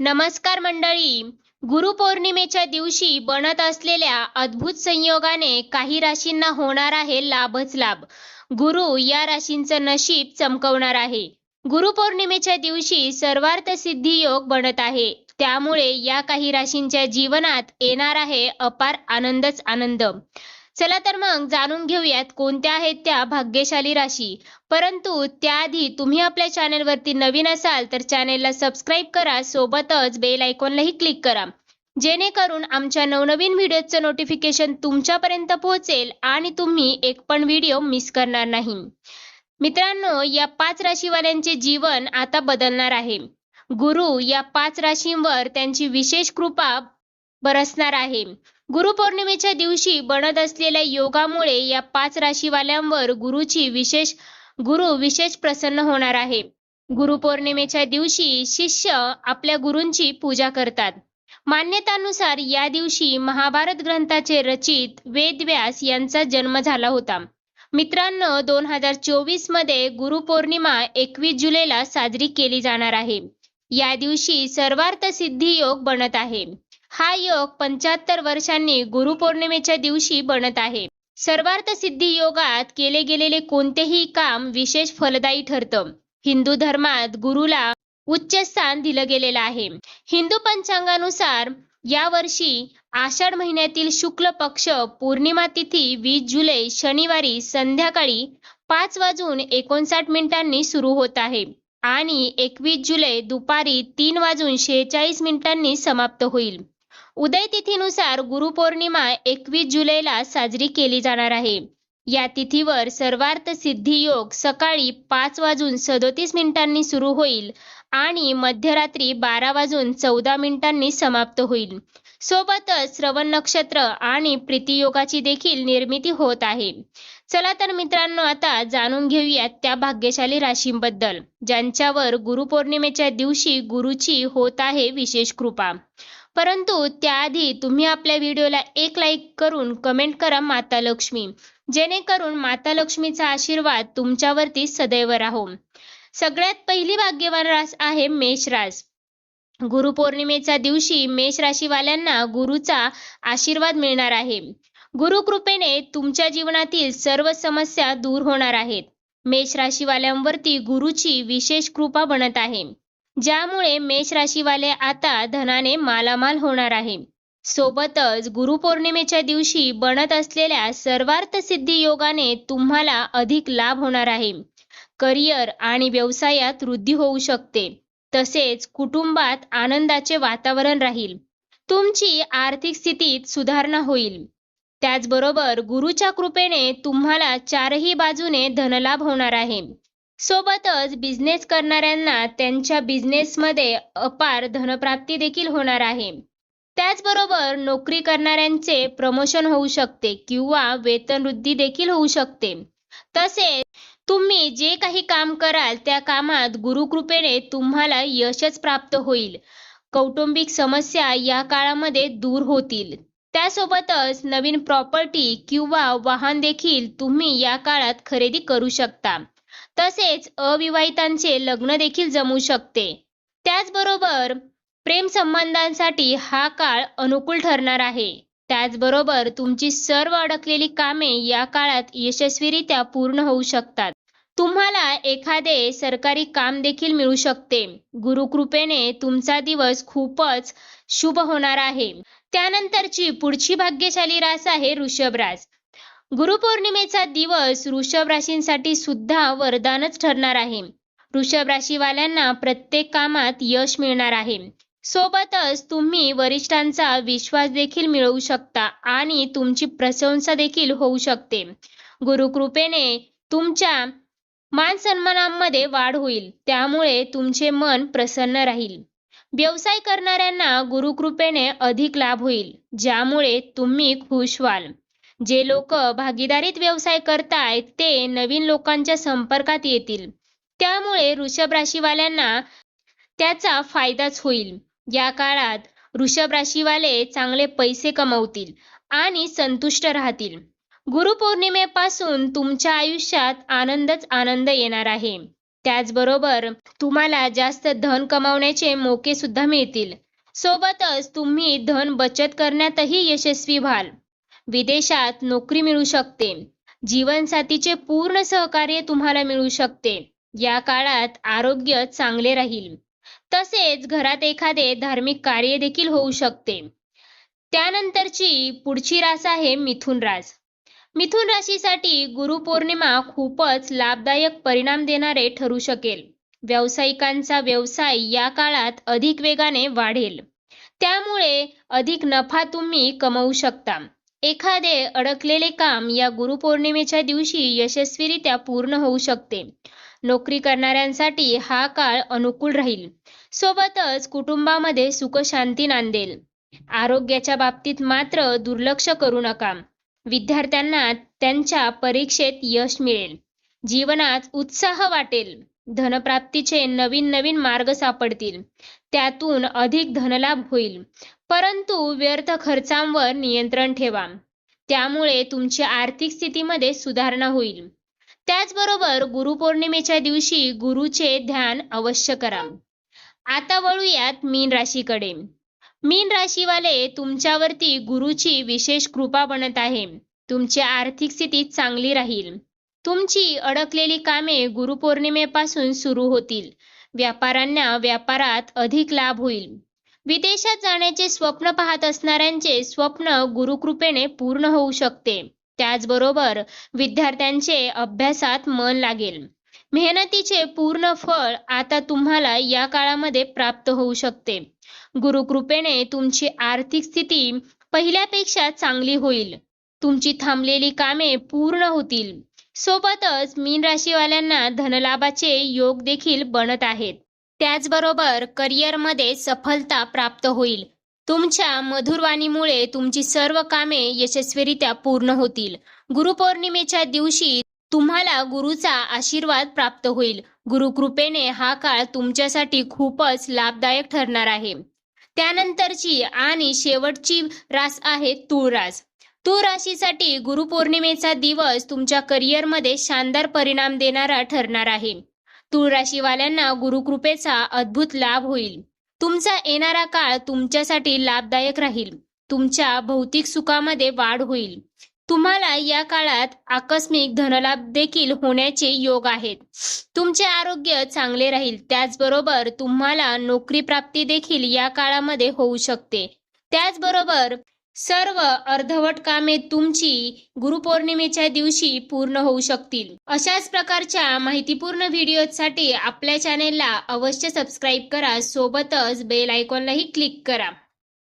नमस्कार मंडळी. गुरुपौर्णिमेच्या दिवशी बनत असलेल्या अद्भुत संयोगाने काही राशींना होणार आहे लाभच लाभ. गुरु या राशींचं नशीब चमकवणार आहे. गुरुपौर्णिमेच्या दिवशी सर्वार्थ सिद्धी योग बनत आहे. त्यामुळे या काही राशींच्या जीवनात येणार आहे अपार आनंदच आनंद. चला तर मग जाणून घेऊयात कोणत्या आहेत त्या भाग्यशाली राशी. परंतु त्याआधी तुम्ही आपल्या चॅनलवरती नवीन असाल तर चॅनेलला सबस्क्राईब करा सोबतच बेल आयकॉनलाही क्लिक करा. जेणेकरून आमच्या नवनवीन व्हिडिओचं नोटिफिकेशन तुमच्यापर्यंत पोहोचेल आणि तुम्ही एक पण व्हिडिओ मिस करणार नाही. मित्रांनो या पाच राशीवाल्यांचे जीवन आता बदलणार आहे. गुरु या पाच राशींवर त्यांची विशेष कृपा बरसणार आहे. गुरुपौर्णिमेच्या दिवशी बनत असलेल्या योगामुळे या पाच राशीवाल्यांवर गुरुची विशेष गुरु विशेष प्रसन्न होणार आहे. गुरुपौर्णिमेच्या दिवशी शिष्य आपल्या गुरूंची पूजा करतात. मान्यतानुसार या दिवशी महाभारत ग्रंथाचे रचित वेदव्यास यांचा जन्म झाला होता. मित्रांनो दोन हजार चोवीसमध्ये गुरुपौर्णिमा एकवीस जुलैला साजरी केली जाणार आहे. या दिवशी सर्वार्थ सिद्धी योग बनत आहे. हा योग पंच्याहत्तर वर्षांनी गुरुपौर्णिमेच्या दिवशी बनत आहे. सर्वार्थ सिद्धी योगात केले गेलेले कोणतेही काम विशेष फलदायी ठरतं. हिंदू धर्मात गुरुला उच्च स्थान दिलं गेलेलं आहे. हिंदू पंचांगानुसार या वर्षी आषाढ महिन्यातील शुक्ल पक्ष पौर्णिमा तिथी वीस जुलै शनिवारी संध्याकाळी पाच वाजून एकोणसाठ मिनिटांनी सुरू होत आहे आणि एकवीस जुलै दुपारी तीन वाजून शेहेचाळीस मिनिटांनी समाप्त होईल. उदय तिथीनुसार गुरुपौर्णिमा एकवीस जुलैला साजरी केली जाणार आहे. या तिथीवर सर्वार्थ सिद्धी योग सकाळी पाच वाजून सदोतीस मिनिटांनी सुरू होईल आणि मध्यरात्री बारा वाजून चौदा मिनिटांनी समाप्त होईल. सोबतच श्रवण नक्षत्र आणि प्रीतियोगाची देखील निर्मिती होत आहे. चला तर मित्रांनो आता जाणून घेऊयात त्या भाग्यशाली राशींबद्दल ज्यांच्यावर गुरुपौर्णिमेच्या दिवशी गुरुची होत आहे विशेष कृपा. परंतु त्याआधी तुम्ही आपल्या व्हिडिओला एक लाईक करून कमेंट करा माता लक्ष्मी. जेणेकरून माता लक्ष्मीचा आशीर्वाद तुमच्यावरती सदैव राहो. सगळ्यात पहिली भाग्यवान रास आहे मेष रास. गुरुपौर्णिमेच्या दिवशी मेष राशीवाल्यांना गुरुचा आशीर्वाद मिळणार आहे. गुरुकृपेने तुमच्या जीवनातील सर्व समस्या दूर होणार आहेत. मेष राशीवाल्यांवरती गुरुची विशेष कृपा बनत आहे. ज्यामुळे मेष राशीवाले आता धनाने मालामाल होणार आहे. सोबतच गुरुपौर्णिमेच्या दिवशी बनत असलेल्या सर्वार्थ सिद्धी योगाने तुम्हाला अधिक लाभ होणार आहे. करिअर आणि व्यवसायात वृद्धी होऊ शकते. तसेच कुटुंबात आनंदाचे वातावरण राहील. तुमची आर्थिक स्थितीत सुधारणा होईल. त्याचबरोबर गुरुच्या कृपेने तुम्हाला चारही बाजूने धनलाभ होणार आहे. सोबतच बिझनेस करणाऱ्यांना त्यांच्या बिझनेसमध्ये अपार धनप्राप्ती देखील होणार आहे. त्याचबरोबर नोकरी करणाऱ्यांचे प्रमोशन होऊ शकते किंवा वेतन वृद्धी देखील होऊ शकते. तसेच तुम्ही जे काही काम कराल त्या कामात गुरुकृपेने तुम्हाला यशच प्राप्त होईल. कौटुंबिक समस्या या काळामध्ये दूर होतील. त्यासोबतच नवीन प्रॉपर्टी किंवा वाहन देखील तुम्ही या काळात खरेदी करू शकता. तसेच अविवाहितांचे लग्न देखील जमू शकते. त्याचबरोबर प्रेम संबंधांसाठी हा काळ अनुकूल ठरणार आहे. त्याचबरोबर तुमची सर्व अडकलेली कामे या काळात यशस्वीरित्या पूर्ण होऊ शकतात. तुम्हाला एखादे सरकारी काम देखील मिळू शकते. गुरुकृपेने तुमचा दिवस खूपच शुभ होणार आहे. त्यानंतरची पुढची भाग्यशाली रास आहे ऋषभ रास गुरुपौर्णिमेचा दिवस वृषभ राशींसाठी सुद्धा वरदानच ठरणार आहे. वृषभ राशीवाल्यांना प्रत्येक कामात यश मिळणार आहे. सोबतच तुम्ही वरिष्ठांचा विश्वास देखील मिळवू शकता आणि तुमची प्रशंसा देखील होऊ शकते. गुरुकृपेने तुमच्या मान सन्मानामध्ये वाढ होईल. त्यामुळे तुमचे मन प्रसन्न राहील. व्यवसाय करणाऱ्यांना गुरुकृपेने अधिक लाभ होईल ज्यामुळे तुम्ही खुश व्हाल. जे लोक भागीदारीत व्यवसाय करतायत ते नवीन लोकांच्या संपर्कात येतील. त्यामुळे वृषभ राशीवाल्यांना त्याचा फायदाच होईल. या काळात वृषभ राशीवाले चांगले पैसे कमवतील आणि संतुष्ट राहतील. गुरुपौर्णिमेपासून तुमच्या आयुष्यात आनंदच आनंद येणार आहे. त्याचबरोबर तुम्हाला जास्त धन कमावण्याचे मोके सुद्धा मिळतील. सोबतच तुम्ही धन बचत करण्यातही यशस्वी व्हाल. विदेशात नोकरी मिळू शकते. जीवनसाथीचे पूर्ण सहकार्य तुम्हाला मिळू शकते. या काळात आरोग्य चांगले राहील. तसेच घरात एखादे धार्मिक कार्य देखील होऊ शकते. त्यानंतरची पुढची रास आहे मिथुन रास. मिथुन राशीसाठी गुरुपौर्णिमा खूपच लाभदायक परिणाम देणारे ठरू शकेल. व्यावसायिकांचा व्यवसाय या काळात अधिक वेगाने वाढेल. त्यामुळे अधिक नफा तुम्ही कमवू शकता. एखादे अडकलेले काम या गुरुपौर्णिमेच्या दिवशी यशस्वीरित्या पूर्ण होऊ शकते. नोकरी करणाऱ्यांसाठी हा काळ अनुकूल राहील. सोबतच कुटुंबामध्ये सुख शांती नांदेल. आरोग्याच्या बाबतीत मात्र दुर्लक्ष करू नका. विद्यार्थ्यांना त्यांच्या परीक्षेत यश मिळेल. जीवनात उत्साह वाटेल. धनप्राप्तीचे नवीन नवीन मार्ग सापडतील. त्यातून अधिक धनलाभ होईल. परंतु व्यर्थ खर्चांवर नियंत्रण ठेवा. त्यामुळे तुमच्या आर्थिक स्थितीमध्ये सुधारणा होईल. त्याचबरोबर गुरुपौर्णिमेच्या दिवशी गुरुचे ध्यान अवश्य करा. आता वळूयात मीन राशीकडे. मीन राशीवाले तुमच्यावरती गुरुची विशेष कृपा बनत आहे. तुमची आर्थिक स्थिती चांगली राहील. तुमची अडकलेली कामे गुरुपौर्णिमेपासून सुरू होतील. व्यापाऱ्यांना व्यापारात अधिक लाभ होईल. विदेशात जाण्याचे स्वप्न पाहत असणाऱ्यांचे स्वप्न गुरुकृपेने पूर्ण होऊ शकते. त्याचबरोबर विद्यार्थ्यांचे अभ्यासात मन लागेल. मेहनतीचे पूर्ण फळ आता तुम्हाला या काळामध्ये प्राप्त होऊ शकते. गुरुकृपेने तुमची आर्थिक स्थिती पहिल्यापेक्षा चांगली होईल. तुमची थांबलेली कामे पूर्ण होतील. सोबतच मीन राशीवाल्यांना धनलाभाचे योग देखील बनत आहेत. त्याचबरोबर करिअरमध्ये सफलता प्राप्त होईल. तुमच्या मधुरवाणीमुळे तुमची सर्व कामे यशस्वीरित्या पूर्ण होतील. गुरुपौर्णिमेच्या दिवशी तुम्हाला गुरुचा आशीर्वाद प्राप्त होईल. गुरुकृपेने हा काळ तुमच्यासाठी खूपच लाभदायक ठरणार आहे. त्यानंतरची आणि शेवटची रास आहे तूळ रास तूळ राशीसाठी गुरुपौर्णिमेचा दिवस तुमच्या करिअरमध्ये शानदार परिणाम देणारा ठरणार आहे. तुळराशीवाल्यांना गुरुकृपेचा अद्भुत लाभ होईल. तुमचा येणारा काळ तुमच्यासाठी लाभदायक राहील. तुमच्या भौतिक सुखामध्ये वाढ होईल. तुम्हाला या काळात आकस्मिक धनलाभ देखील होण्याचे योग आहेत. तुमचे आरोग्य चांगले राहील. त्याचबरोबर तुम्हाला नोकरी प्राप्ती देखील या काळामध्ये होऊ शकते. त्याचबरोबर सर्व अर्धवट कामे तुमची गुरुपौर्णिमेच्या दिवशी पूर्ण होऊ शकतील. अशाच प्रकारच्या माहितीपूर्ण व्हिडिओसाठी आपल्या चॅनेलला अवश्य सबस्क्राईब करा. सोबतच बेल आयकॉनलाही क्लिक करा.